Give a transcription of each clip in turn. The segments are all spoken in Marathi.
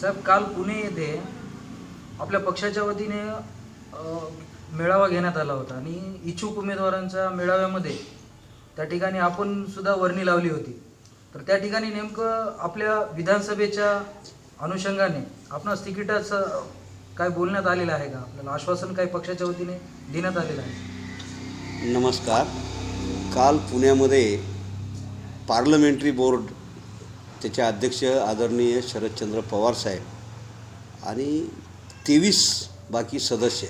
साहेब काल पुणे येथे आपल्या पक्षाच्या वतीने मेळावा घेण्यात आला होता आणि इच्छुक उमेदवारांच्या मेळाव्यामध्ये त्या ठिकाणी आपण सुद्धा वर्णी लावली होती. तर त्या ठिकाणी नेमकं आपल्या विधानसभेच्या अनुषंगाने आपणास तिकिटाचं काय बोलण्यात आलेलं आहे का? आपल्याला आश्वासन काही पक्षाच्या वतीने देण्यात आलेलं आहे. नमस्कार. काल पुण्यामध्ये पार्लमेंटरी बोर्ड त्याचे अध्यक्ष आदरणीय शरदचंद्र पवार साहेब आणि तेवीस बाकी सदस्य.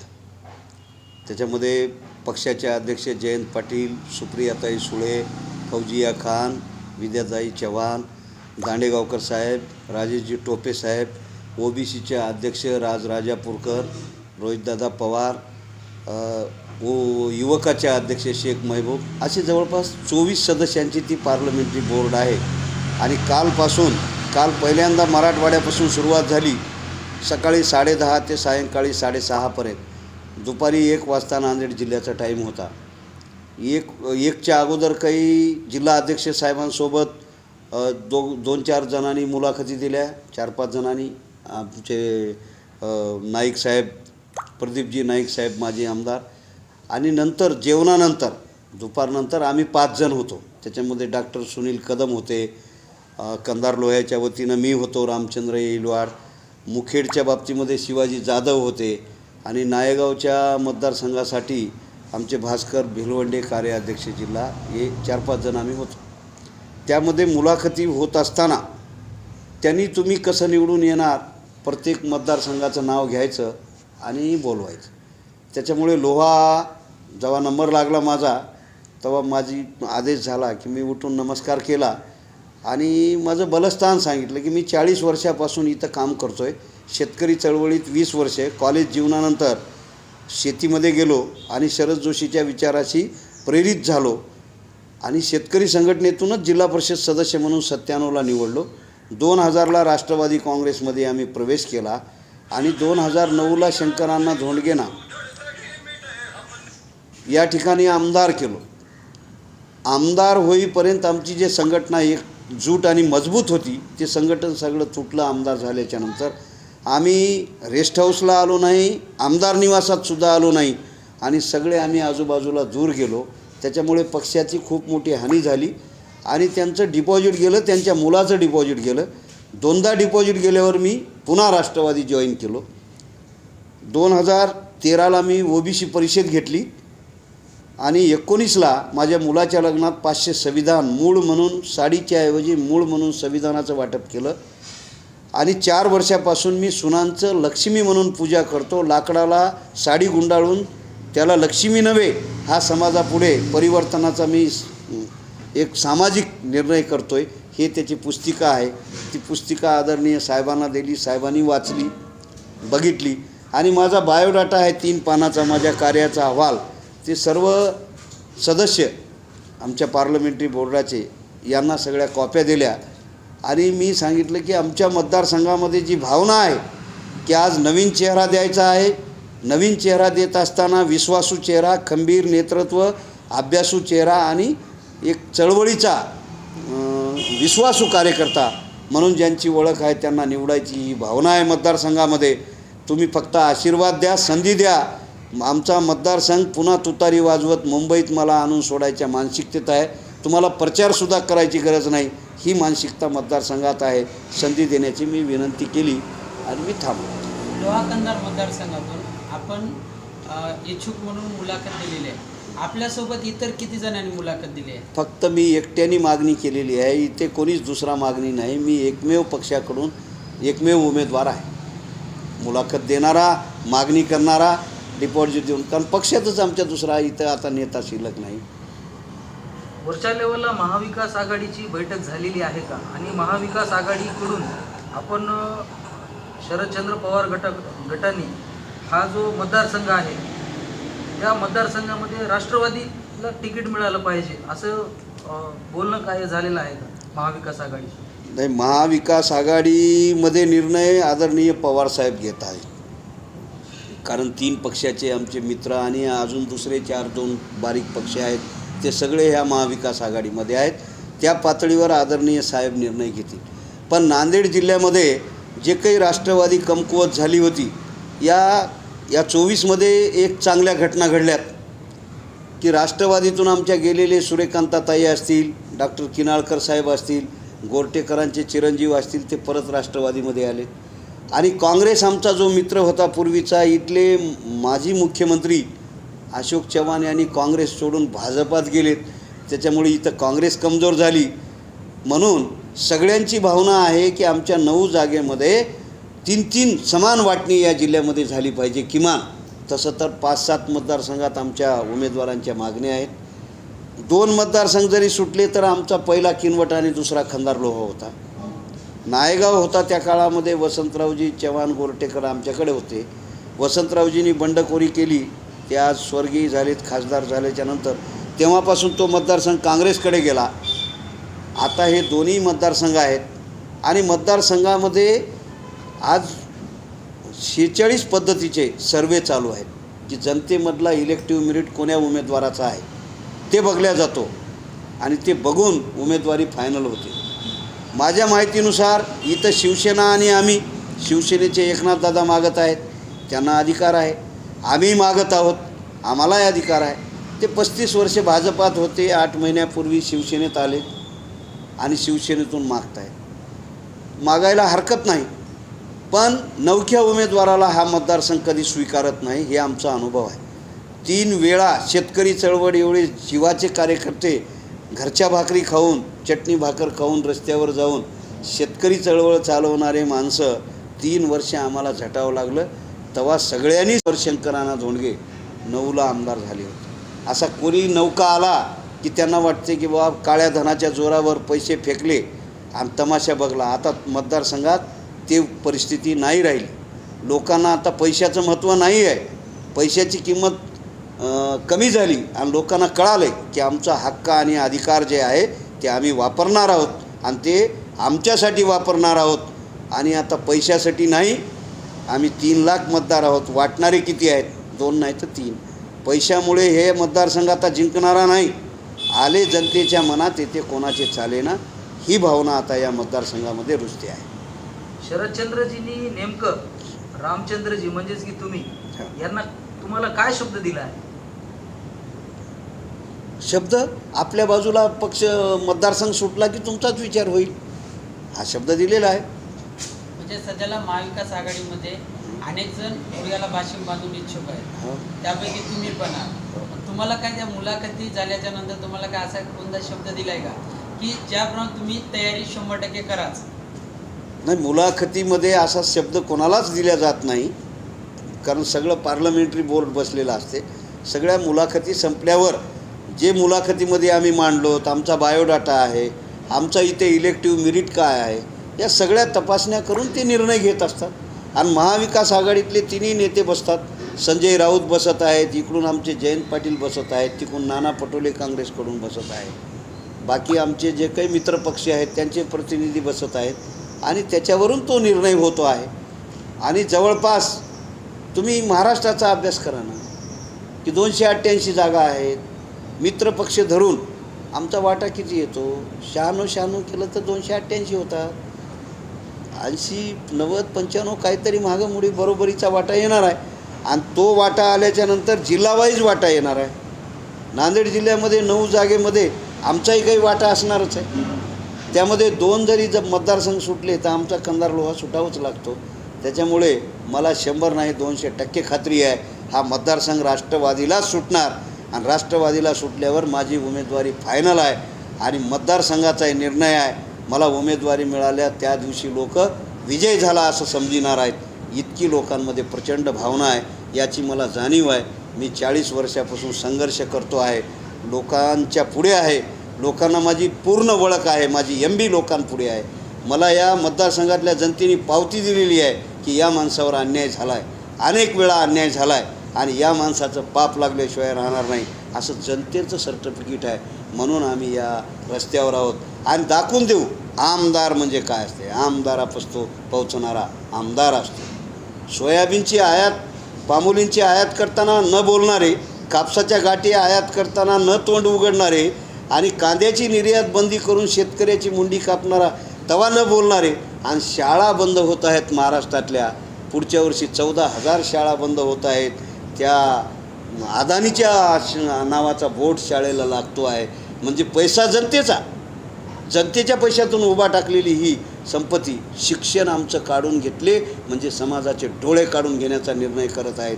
त्याच्यामध्ये पक्षाचे अध्यक्ष जयंत पाटील सुप्रियाताई सुळे फौजिया खान विद्याताई चव्हाण दांडेगावकर साहेब राजेशजी टोपे साहेब ओबीसीचे अध्यक्ष राज राजापूरकर रोहितदादा पवार ओ व युवकाचे अध्यक्ष शेख महबूब असे जवळपास चोवीस सदस्यांची ती पार्लमेंटरी बोर्ड आहे. आणि कालपासून काल पहिल्यांदा मराठवाड्यापासून सुरुवात झाली सकाळी साडेदहा ते सायंकाळी साडेसहापर्यंत दुपारी एक वाजता नांदेड जिल्ह्याचा टाईम होता. एक एकच्या अगोदर काही जिल्हा अध्यक्ष साहेबांसोबत दो दोन चार जणांनी मुलाखती दिल्या चार पाच जणांनी. आमचे नाईक साहेब प्रदीपजी नाईक साहेब माजी आमदार. आणि नंतर जेवणानंतर दुपारनंतर आम्ही पाच जण होतो. त्याच्यामध्ये डॉक्टर सुनील कदम होते कंदार कंधार लोह्याच्या वतीनं मी होतो रामचंद्र येईलवाड मुखेडच्या बाबतीमध्ये शिवाजी जाधव होते आणि नायगावच्या मतदारसंघासाठी आमचे भास्कर भिलवंडे कार्याध्यक्ष जिल्हा हे चार पाच जण आम्ही होतो. त्यामध्ये मुलाखती होत असताना त्यांनी तुम्ही कसं निवडून येणार प्रत्येक मतदारसंघाचं नाव घ्यायचं आणि बोलवायचं. त्याच्यामुळे लोहा जेव्हा नंबर लागला माझा तेव्हा माझी आदेश झाला की मी उठून नमस्कार केला. आणि माझं बलस्थान सांगितलं की मी चाळीस वर्षापासून इथं काम करतो आहे शेतकरी चळवळीत वीस वर्षे कॉलेज जीवनानंतर शेतीमध्ये गेलो आणि शरद जोशीच्या विचाराशी प्रेरित झालो आणि शेतकरी संघटनेतूनच जिल्हा परिषद सदस्य म्हणून सत्त्याण्णवला निवडलो. दोन हजारला राष्ट्रवादी काँग्रेसमध्ये आम्ही प्रवेश केला आणि दोन हजार नऊला शंकरांना धोंडगेना या ठिकाणी आमदार केलो. आमदार होईपर्यंत आमची जे संघटना जूट आणि मजबूत होती ते संघटन सगळं तुटलं आमदार झाल्याच्यानंतर आम्ही रेस्ट हाऊसला आलो नाही आमदार निवासातसुद्धा आलो नाही आणि सगळे आम्ही आजूबाजूला दूर गेलो. त्याच्यामुळे पक्षाची खूप मोठी हानी झाली आणि त्यांचं डिपॉझिट गेलं त्यांच्या मुलाचं डिपॉझिट गेलं. दोनदा डिपॉझिट गेल्यावर मी पुन्हा राष्ट्रवादी जॉईन केलो. दोन हजार तेराला मी ओबीसी परिषद घेतली. आणि एकोणीसला माझ्या मुलाच्या लग्नात पाचशे संविधान मूळ म्हणून साडीच्या ऐवजी मूळ म्हणून संविधानाचं वाटप केलं. आणि चार वर्षापासून मी सुनांचं लक्ष्मी म्हणून पूजा करतो. लाकडाला साडी गुंडाळून त्याला लक्ष्मी नव्हे हा समाजापुढे परिवर्तनाचा मी एक सामाजिक निर्णय करतोय. हे त्याची पुस्तिका आहे. ती पुस्तिका आदरणीय साहेबांना दिली साहेबांनी वाचली बघितली. आणि माझा बायोडाटा आहे तीन पानाचा माझ्या कार्याचा अहवाल. ते सर्व सदस्य आमच्या पार्लमेंटरी बोर्डाचे यांना सगळ्या कॉप्या दिल्या. आणि मी सांगितलं की आमच्या मतदारसंघामध्ये जी भावना आहे की आज नवीन चेहरा द्यायचा आहे नवीन चेहरा देत असताना विश्वासू चेहरा खंबीर नेतृत्व अभ्यासू चेहरा आणि एक चळवळीचा विश्वासू कार्यकर्ता म्हणून ज्यांची ओळख आहे त्यांना निवडायची ही भावना आहे मतदारसंघामध्ये. तुम्ही फक्त आशीर्वाद द्या संधी द्या आमचा मतदारसंघ पुन्हा तुतारी वाजवत मुंबईत मला आणून सोडायच्या मानसिकतेत आहे. तुम्हाला प्रचारसुद्धा करायची गरज नाही. ही मानसिकता मतदारसंघात आहे. संधी देण्याची मी विनंती केली आणि मी थांबलो. लोहा कंधार मतदारसंघातून आपण इच्छुक म्हणून मुलाखत दिलेली आहे. आपल्यासोबत इतर किती जणांनी मुलाखत दिली आहे? फक्त मी एकट्याने मागणी केलेली आहे. इथे कोणीच दुसरा मागणी नाही. मी एकमेव पक्षाकडून एकमेव उमेदवार आहे. मुलाखत देणारा मागणी करणारा डिपॉझिट देऊन. कारण पक्षातच आमच्या दुसरा इथं आता नेता शिल्लक नाही. वरच्या लेवलला महाविकास आघाडीची बैठक झालेली आहे का? आणि महाविकास आघाडीकडून आपण शरदचंद्र पवार गट गटाने हा जो मतदारसंघ आहे त्या मतदारसंघामध्ये राष्ट्रवादीला तिकीट मिळालं पाहिजे असं बोलणं काय झालेलं आहे का महाविकास आघाडी नाही महाविकास आघाडीमध्ये निर्णय आदरणीय पवारसाहेब घेत आहे कारण तीन पक्षाचे आमचे मित्र आणि अजून दुसरे चार दोन बारीक पक्ष आहेत. ते सगळे ह्या महाविकास आघाडीमध्ये आहेत. त्या पातळीवर आदरणीय साहेब निर्णय घेतील. पण नांदेड जिल्ह्यामध्ये जे काही राष्ट्रवादी कमकुवत झाली होती या या चोवीसमध्ये एक चांगल्या घटना घडल्यात. की राष्ट्रवादीतून आमच्या गेलेले सूर्यकांताताई असतील डॉक्टर किनाळकर साहेब असतील गोरटेकरांचे चिरंजीव असतील ते परत राष्ट्रवादीमध्ये आले. आणि काँग्रेस आमचा जो मित्र होता पूर्वीचा इथले माजी मुख्यमंत्री अशोक चव्हाण यांनी काँग्रेस सोडून भाजपात गेलेत. त्याच्यामुळे इथं काँग्रेस कमजोर झाली. म्हणून सगळ्यांची भावना आहे की आमच्या नऊ जागेमध्ये तीन तीन समान वाटणी या जिल्ह्यामध्ये झाली पाहिजे. किमान तसं तर पाच सात मतदारसंघात आमच्या उमेदवारांच्या मागण्या आहेत. दोन मतदारसंघ जरी सुटले तर आमचा पहिला किनवट आणि दुसरा खंदार लोह होता. नायगाव होता त्या काळामध्ये वसंतरावजी चव्हाण गोरटेकर आमच्याकडे होते. वसंतरावजींनी बंडखोरी केली. ते आज स्वर्गीय झालेत खासदार झाल्याच्यानंतर. तेव्हापासून तो मतदारसंघ काँग्रेसकडे गेला. आता हे दोन्ही मतदारसंघ आहेत. आणि मतदारसंघामध्ये आज शेहेचाळीस पद्धतीचे सर्वे चालू आहेत. की जनतेमधला इलेक्टिव्ह मेरिट कोण्या उमेदवाराचा आहे ते बघल्या जातो. आणि ते बघून उमेदवारी फायनल होते. माझ्या माहितीनुसार इथं शिवसेना आणि आम्ही शिवसेनेचे एकनाथदादा मागत आहेत. त्यांना अधिकार आहे. आम्ही मागत आहोत. आम्हालाही अधिकार आहे. ते पस्तीस वर्षे भाजपात होते. आठ महिन्यापूर्वी शिवसेनेत आले आणि शिवसेनेतून मागतायत. मागायला हरकत नाही. पण नवख्या उमेदवाराला हा मतदारसंघ कधी स्वीकारत नाही हे आमचा अनुभव आहे. तीन वेळा शेतकरी चळवळ एवढे जीवाचे कार्यकर्ते घरच्या भाकरी खाऊन चटणी भाकर खाऊन रस्त्यावर जाऊन शेतकरी चळवळ चालवणारे माणसं तीन वर्ष आम्हाला झटावं लागलं. तेव्हा सगळ्यांनी शंकराना धोंडगे नऊला आमदार झाले होते. असा कोणी नौका आला की त्यांना वाटते की बाबा काळ्या धनाच्या जोरावर पैसे फेकले आणि तमाशा बघला. आता मतदारसंघात ते परिस्थिती नाही राहिली. लोकांना आता पैशाचं महत्त्व नाही आहे पैशाची किंमत कमी झाली आणि लोकांना कळालं की आमचा हक्क आणि अधिकार जे आहे ते आम्ही वापरणार आहोत आणि ते आमच्यासाठी वापरणार आहोत. आणि आता पैशासाठी नाही आम्ही तीन लाख मतदार आहोत. वाटणारे किती आहेत? दोन नाही तर तीन. पैशामुळे हे मतदारसंघ आता जिंकणारा नाही. आले जनतेच्या मनात येते कोणाचे चालेना ही भावना आता या मतदारसंघामध्ये रुजते आहे. शरदचंद्रजींनी नेमकं रामचंद्रजी म्हणजेच की तुम्ही. यांना तुम्हाला काय शब्द दिला आहे? शब्द आपल्या बाजूला पक्ष मतदारसंघ सुटला की तुमचाच विचार होईल. हा शब्द दिलेला आहे. म्हणजे सध्याला महाविकास आघाडीमध्ये अनेक जण उडयाला भाषण बांधून इच्छुक आहेत. हो. त्यापैकी तुम्ही पण आहात. तुम्हाला काय त्या मुलाखती झाल्याच्यानंतर तुम्हाला काय असा कोणता शब्द दिलाय का? की ज्याप्रमाणे तुम्ही तयारी शंभर टक्के कराच. नाही मुलाखतीमध्ये असा शब्द कोणालाच दिला जात नाही. कारण सगळं पार्लमेंटरी बोर्ड बसलेलं असते. सगळ्या मुलाखती संपल्यावर जे मुलाखतीमध्ये आम्ही मांडलो तर आमचा बायोडाटा आहे आमचा इथे इलेक्टिव्ह मेरिट काय आहे या सगळ्या तपासण्या करून ते निर्णय घेत असतात. आणि महाविकास आघाडीतले तिन्ही नेते बसतात. संजय राऊत बसत आहेत इकडून आमचे जयंत पाटील बसत आहेत तिकडून नाना पटोले काँग्रेसकडून बसत आहेत. बाकी आमचे जे काही मित्रपक्षी आहेत त्यांचे प्रतिनिधी बसत आहेत. आणि त्याच्यावरून तो निर्णय होतो आहे. आणि जवळपास तुम्ही महाराष्ट्राचा अभ्यास करा ना की दोनशे अठ्ठ्याऐंशी जागा आहेत मित्रपक्ष धरून आमचा वाटा किती येतो? शहाण्णव शहाण्णव केलं तर दोनशे अठ्ठ्याऐंशी होतात ऐंशी नव्वद पंच्याण्णव काहीतरी महागामुळे बरोबरीचा वाटा येणार आहे. आणि तो वाटा आल्याच्यानंतर जिल्हावाईज वाटा येणार आहे. नांदेड जिल्ह्यामध्ये नऊ जागेमध्ये आमचाही काही वाटा असणारच आहे. त्यामध्ये दोन जरी जर मतदारसंघ सुटले तर आमचा कंदार लोहा सुटावाच लागतो. त्याच्यामुळे मला शंभर नाही दोनशे टक्के खात्री आहे. हा मतदारसंघ राष्ट्रवादीलाच सुटणार. आणि राष्ट्रवादीला सुटल्यावर माझी उमेदवारी फायनल आहे आणि मतदारसंघाचा निर्णय आहे. मला उमेदवारी मिळाल्या त्या दिवशी लोक विजय झाला असं समजिणार आहेत. इतकी लोकांमध्ये प्रचंड भावना आहे याची मला जाणीव आहे. मी चाळीस वर्षापासून संघर्ष करतो आहे. लोकांच्या पुढे आहे. लोकांना माझी पूर्ण ओळख आहे. माझी एम बी लोकांपुढे आहे. मला या मतदारसंघातल्या जनतेने पावती दिलेली आहे की या माणसावर अन्याय झाला आहे अनेक वेळा अन्याय झाला आहे आणि या माणसाचं पाप लागल्याशिवाय राहणार नाही. असं जनतेचं सर्टिफिकेट आहे. म्हणून आम्ही या रस्त्यावर आहोत. आणि दाखवून देऊ आमदार म्हणजे काय असते? आमदारापासतो पोहोचणारा आमदार असतो. सोयाबीनची आयात पामोलींची आयात करताना न बोलणारे कापसाच्या गाठी आयात करताना न तोंड उघडणारे आणि कांद्याची निर्यात बंदी करून शेतकऱ्याची मुंडी कापणारा तवा न बोलणारे आणि शाळा बंद होत आहेत महाराष्ट्रातल्या. पुढच्या वर्षी चौदा हजार शाळा बंद होत आहेत. त्या अदानीच्या नावाचा बोट शाळेला लागतो आहे. म्हणजे पैसा जनतेचा. जनतेच्या पैशातून उभा टाकलेली ही संपत्ती शिक्षण आमचं काढून घेतले म्हणजे समाजाचे डोळे काढून घेण्याचा निर्णय करत आहेत.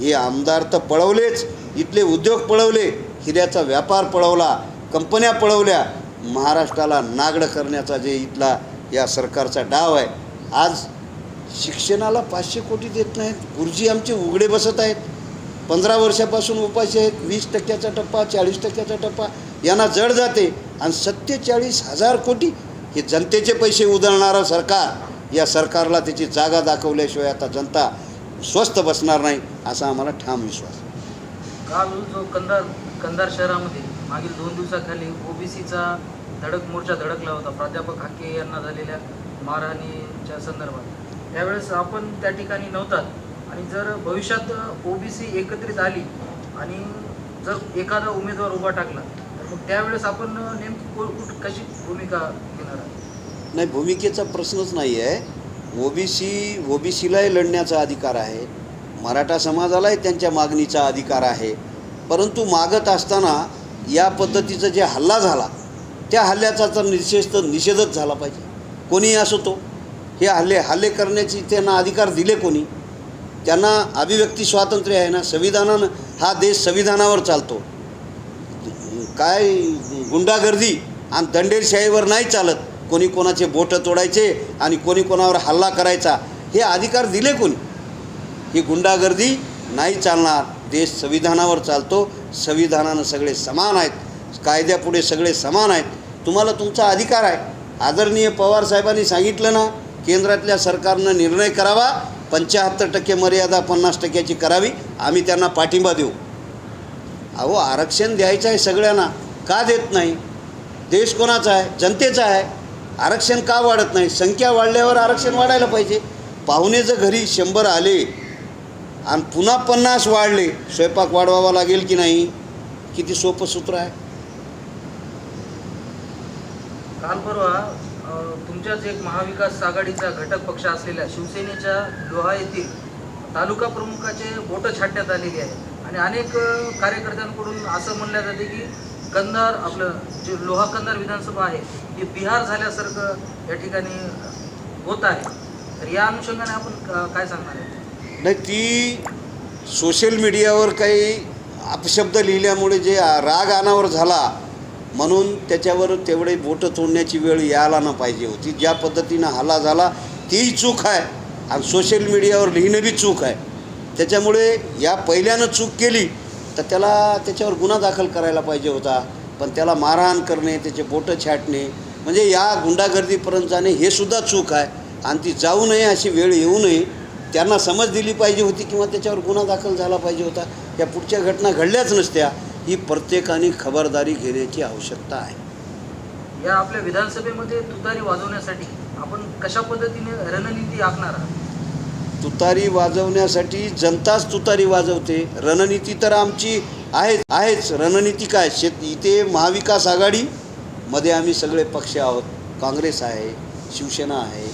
हे आमदार तर पळवलेच. इथले उद्योग पळवले हिऱ्याचा व्यापार पळवला कंपन्या पळवल्या. महाराष्ट्राला नागड करण्याचा जे इथला या सरकारचा डाव आहे. आज शिक्षणाला पाचशे कोटी देत नाहीत. गुरुजी आमचे उघडे बसत आहेत. पंधरा वर्षापासून उपाशी आहेत वीस टक्क्याचा टप्पा चाळीस टक्क्याचा टप्पा यांना जड जाते. आणि सत्तेचाळीस हजार कोटी हे जनतेचे पैसे उधळणारं सरकार या सरकारला त्याची जागा दाखवल्याशिवाय आता जनता स्वस्त बसणार नाही असा आम्हाला ठाम विश्वास. आहे. काल जो कंधार कंधार शहरामध्ये मागील दोन दिवसाखाली ओबीसीचा धडक मोर्चा धडकला होता प्राध्यापक हाके यांना झालेल्या मारहाणीच्या संदर्भात. त्यावेळेस आपण त्या ठिकाणी नव्हतात. आणि जर भविष्यात ओबीसी एकत्रित आली आणि जर एखादा उमेदवार उभा टाकला तर मग त्यावेळेस आपण नेमकी को- कुठ कशी भूमिका घेणार नाही भूमिकेचा प्रश्नच नाही आहे. ओबीसी ओबीसीलाही लढण्याचा अधिकार आहे. मराठा समाजालाही त्यांच्या मागणीचा अधिकार आहे. परंतु मागत असताना या पद्धतीचा जे हल्ला झाला त्या हल्ल्याचा तर निषेध तर निषेधच झाला पाहिजे. कोणीही असो तो. हे हल्ले हल्ले करण्याची त्यांना अधिकार दिले कोणी. त्यांना अभिव्यक्ती स्वातंत्र्य आहे ना संविधानानं हा देश संविधानावर चालतो. काय गुंडागर्दी आणि दंडेरशाहीवर नाही चालत. कोणी कोणाचे बोटं तोडायचे आणि कोणी कोणावर हल्ला करायचा हे अधिकार दिले कोणी? ही गुंडागर्दी नाही चालणार. देश संविधानावर चालतो. संविधानानं सगळे समान आहेत. कायद्यापुढे सगळे समान आहेत. तुम्हाला तुमचा अधिकार आहे. आदरणीय पवार साहेबांनी सांगितलं ना केंद्रातल्या सरकारनं निर्णय करावा पंच्याहत्तर टक्के मर्यादा पन्नास टक्क्याची करावी. आम्ही त्यांना पाठिंबा देऊ. अहो आरक्षण द्यायचं आहे सगळ्यांना. का देत नाही? देश कोणाचा आहे? जनतेचा आहे. आरक्षण का वाढत नाही? संख्या वाढल्यावर आरक्षण वाढायला पाहिजे. पाहुणे जर घरी शंभर आले आणि पुन्हा पन्नास वाढले स्वयंपाक वाढवावा लागेल की नाही? किती सोपं सूत्र आहे. काल परवा तुमच्याच एक महाविकास आघाडीचा घटक पक्ष असलेल्या शिवसेनेच्या लोहा येथील तालुका प्रमुखाचे बोटं छाटण्यात आलेली आहे. आणि अनेक कार्यकर्त्यांकडून असं म्हणलं जाते की कंधार आपलं जे लोहा कंधार विधानसभा आहे ती बिहार झाल्यासारखं या ठिकाणी होत आहे. तर या अनुषंगाने आपण काय सांगणार आहे? नाही ती सोशल मीडियावर काही अपशब्द लिहिल्यामुळे जे राग अनावर झाला म्हणून त्याच्यावर तेवढे बोटं तोडण्याची वेळ यायला ना पाहिजे होती. ज्या पद्धतीनं हल्ला झाला तीही चूक आहे आणि सोशल मीडियावर लिहिणं बी चूक आहे. त्याच्यामुळे या पहिल्यानं चूक केली तर त्याला त्याच्यावर गुन्हा दाखल करायला पाहिजे होता. पण त्याला मारहाण करणे त्याचे बोटं छाटणे म्हणजे या गुंडागर्दीपर्यंत जाणे हे सुद्धा चूक आहे. आणि ती जाऊ नये अशी वेळ येऊ नये त्यांना समज दिली पाहिजे होती किंवा त्याच्यावर गुन्हा दाखल झाला पाहिजे होता. या पुढच्या घटना घडल्याच नसत्या. ही प्रत्येकाने खबरदारी घेण्याची आवश्यकता आहे. या आपल्या विधानसभेमध्ये तुतारी वाजवण्यासाठी आपण कशा पद्धतीने रणनीती आखणार आहात? तुतारी वाजवण्यासाठी जनताच तुतारी वाजवते. रणनीती तर आमची आहेच. आहेच. रणनीती काय? शेत इथे महाविकास आघाडीमध्ये आम्ही सगळे पक्ष आहोत. काँग्रेस आहे शिवसेना आहे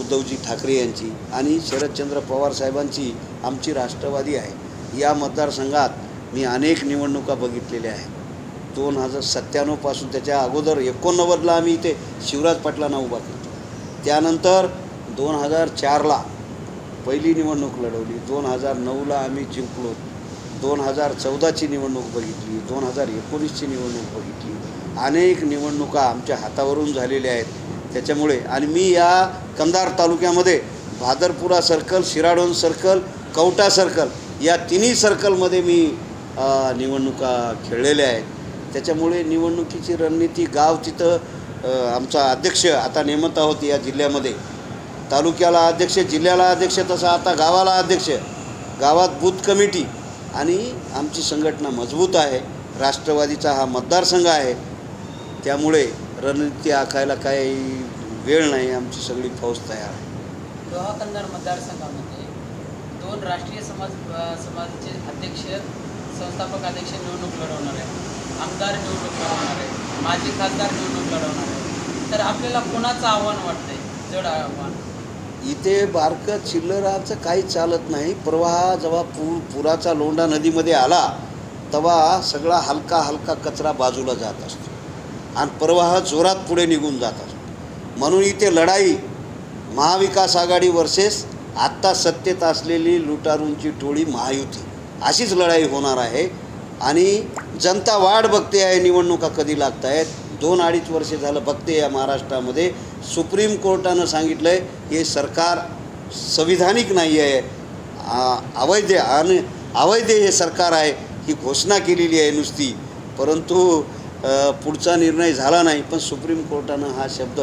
उद्धवजी ठाकरे यांची आणि शरदचंद्र पवार साहेबांची आमची राष्ट्रवादी आहे. या मतदारसंघात मी अनेक निवडणुका बघितलेल्या आहेत. दोन हजार सत्त्याण्णवपासून त्याच्या अगोदर एकोणनव्वदला आम्ही इथे शिवराज पाटलांना उभा केला. त्यानंतर दोन हजार चारला पहिली निवडणूक लढवली. दोन हजार नऊला आम्ही जिंकलो. दोन हजार चौदाची निवडणूक बघितली. दोन हजार एकोणीसची निवडणूक बघितली. अनेक निवडणुका आमच्या हातावरून झालेल्या आहेत. त्याच्यामुळे आणि मी या कंधार तालुक्यामध्ये Bhadarpura circle Shiradon circle Kavta circle या तिन्ही सर्कलमध्ये मी निवडणुका खेळलेल्या आहेत. त्याच्यामुळे निवडणुकीची रणनीती गाव तिथं आमचा अध्यक्ष आता नेमत आहोत या जिल्ह्यामध्ये. तालुक्याला अध्यक्ष जिल्ह्याला अध्यक्ष तसा आता गावाला अध्यक्ष. गावात बूथ कमिटी आणि आमची संघटना मजबूत आहे. राष्ट्रवादीचा हा मतदारसंघ आहे. त्यामुळे रणनीती आखायला काही वेळ नाही. आमची सगळी फौज तयार आहे. लोहा मतदारसंघामध्ये दोन राष्ट्रीय समाज समाजाचे अध्यक्ष संस्थापक अध्यक्ष निवडणूक लढवणार आहे आमदार निवडणूक लढवणार आहे माजी खासदार निवडणूक लढवणार आहे. तर आपल्याला कोणाचं आव्हान वाटतंय? जड आव्हान. इथे बारकं चिल्लराचं काही चालत नाही. प्रवाह जेव्हा पूर पुराचा लोंढा नदीमध्ये आला तेव्हा सगळा हलका हलका कचरा बाजूला जात असतो. आणि प्रवाह जोरात पुढे निघून जात असतो. म्हणून इथे लढाई महाविकास आघाडी वर्सेस आत्ता सत्तेत असलेली लुटारूंची टोळी महायुती. अशीच लढाई होणार आहे. आणि जनता वाट बघते आहे निवडणुका कधी लागत आहेत दोन अडीच वर्षे झालं बघते या महाराष्ट्रामध्ये. सुप्रीम कोर्टानं सांगितलं आहे हे सरकार संविधानिक नाही आहे अवैध आणि अवैध हे सरकार आहे ही घोषणा केलेली आहे नुसती. परंतु पुढचा निर्णय झाला नाही पण सुप्रीम कोर्टानं हा शब्द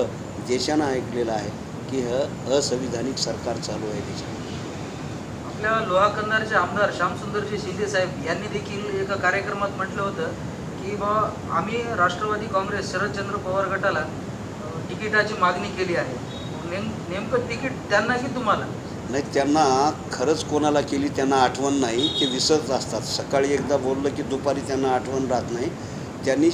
देशानं ऐकलेला आहे की ह असंविधानिक सरकार चालू आहे देशात आपल्या लोहा कंधारचे आमदार श्यामसुंदरजी शिंदे साहेब यांनी देखील एका कार्यक्रमात म्हटलं होतं की बा आम्ही राष्ट्रवादी काँग्रेस शरदचंद्र पवार गटाला तिकिटाची मागणी केली आहे. नेम नेमकं तिकीट त्यांना की तुम्हाला? नाही त्यांना खरंच कोणाला केली त्यांना आठवण नाही. ते विसरत असतात. सकाळी एकदा बोललं की दुपारी त्यांना आठवण राहत नाही. त्यांनी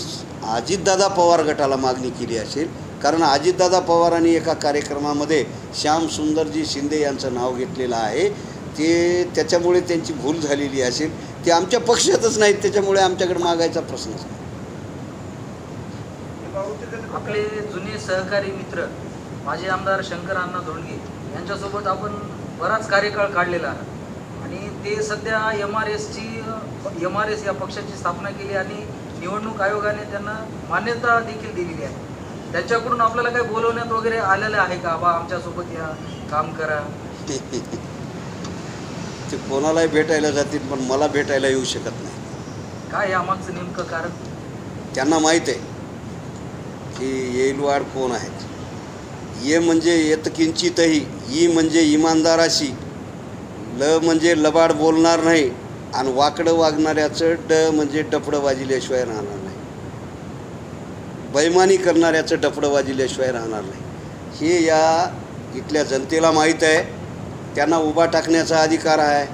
अजितदादा पवार गटाला मागणी केली असेल. कारण अजितदादा पवारांनी एका कार्यक्रमामध्ये श्यामसुंदरजी शिंदे यांचं नाव घेतलेलं आहे. ते त्याच्यामुळे त्यांची भूल झालेली असेल. ते आमच्या पक्षातच नाहीत त्याच्यामुळे आमच्याकडे मागायचा प्रश्नच नाही आपले जुने सहकारी मित्र माजी आमदार शंकर अण्णा धोंडगे यांच्यासोबत आपण बराच कार्यकाळ काढलेला आणि ते सध्या एम आर एसची एम आर एस या पक्षाची स्थापना केली आणि निवडणूक आयोगाने त्यांना मान्यता देखील दिलेली आहे. त्यांच्याकडून आपल्याला काही बोलवण्यात वगैरे आलेलं आहे का? बा आमच्यासोबत या काम करा. ते कोणालाही भेटायला जातील पण मला भेटायला येऊ शकत नाही. काय यामागचं नेमकं कारण? त्यांना माहीत आहे की येईलवाड कोण आहेत. ये म्हणजे येत किंचितही ई म्हणजे इमानदाराशी ल म्हणजे लबाड बोलणार नाही आणि वाकडं वागणाऱ्याचं ड म्हणजे डपडं वाजिल्याशिवाय राहणार नाही. बैमानी करणाऱ्याचं डपडं वाजिल्याशिवाय राहणार नाही. हे या इथल्या जनतेला माहीत आहे. त्यांना उभा टाकण्याचा अधिकार आहे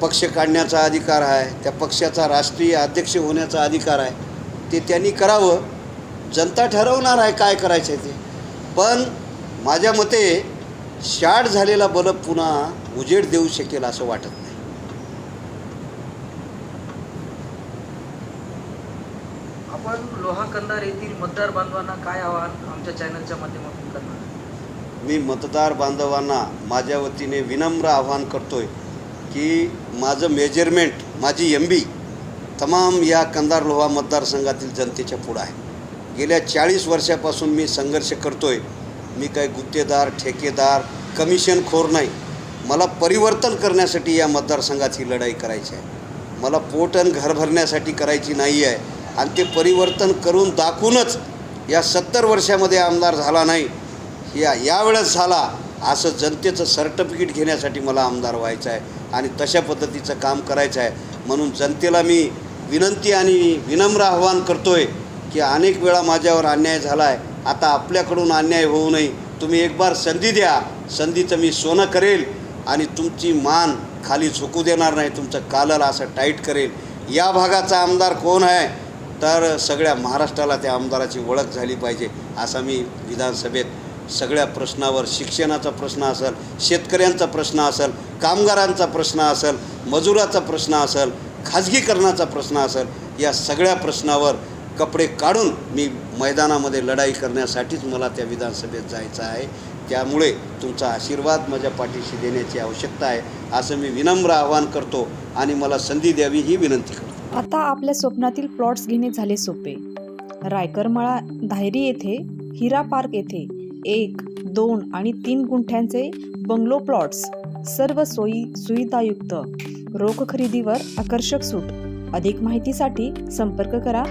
पक्ष काढण्याचा अधिकार आहे त्या पक्षाचा राष्ट्रीय अध्यक्ष होण्याचा अधिकार आहे. ते त्यांनी करावं. जनता ठरवणार आहे काय करायचं आहे ते. पण माझ्या मते शाट झालेला बलब पुन्हा उजेड देऊ शकेल असं वाटत नाही. आपण लोहा कंदार येथील मतदार बांधवांना काय आवाहन आमच्या चॅनलच्या माध्यमातून करणार मी मतदार बांधवांना माझ्या वतीने विनम्र आवाहन आहे की माझं मेजरमेंट माझी एम बी तमाम या कंदार लोहा मतदारसंघातील जनतेच्या पुढं आहे. गेल्या चाळीस वर्षापासून मी संघर्ष करतो आहे मी काही गुत्तेदार ठेकेदार कमिशनखोर नाही. मला परिवर्तन करण्यासाठी या मतदारसंघात ही लढाई करायची आहे. मला पोट आणि घर भरण्यासाठी करायची नाही आहे. आणि ते परिवर्तन करून दाखवूनच या सत्तर वर्षामध्ये आमदार झाला नाही. या यावेळेस झाला असं जनतेचं सर्टिफिकेट घेण्यासाठी मला आमदार व्हायचं आहे आणि तशा पद्धतीचं काम करायचं आहे. म्हणून जनतेला मी विनंती आणि विनम्र आव्हान आहे की अनेक वेळा माझ्यावर अन्याय झाला आहे आता आपल्याकडून अन्याय होऊ नये. तुम्ही एक बार संधी द्या. संधीचं मी सोनं करेल आणि तुमची मान खाली झुकू देणार नाही. तुमचं कालल असं टाईट करेल. या भागाचा आमदार कोण आहे? तर सगळ्या महाराष्ट्राला त्या आमदाराची ओळख झाली पाहिजे असा मी विधानसभेत सगळ्या प्रश्नावर शिक्षणाचा प्रश्न असेल शेतकऱ्यांचा प्रश्न असेल कामगारांचा प्रश्न असेल मजुराचा प्रश्न असेल खाजगीकरणाचा प्रश्न असेल या सगळ्या प्रश्नावर कपडे काढून मी मैदानामध्ये लढाई करण्यासाठीच मला त्या विधानसभेत जायचं आहे. त्यामुळे तुमचा आशीर्वाद माझ्या पाठीशी देण्याची आवश्यकता आहे असं मी विनम्र आवाहन करतो आणि मला संधी द्यावी ही विनंती करतो. आता आपल्या स्वप्नातील प्लॉट्स घेणे झाले सोपे. रायकरमळा धायरी येथे हिरा पार्क येथे एक दोन आणि तीन गुंठ्यांचे बंगलो प्लॉट्स सर्व सोयी सुविधायुक्त. रोख खरेदीवर आकर्षक सूट. अधिक माहितीसाठी संपर्क करा.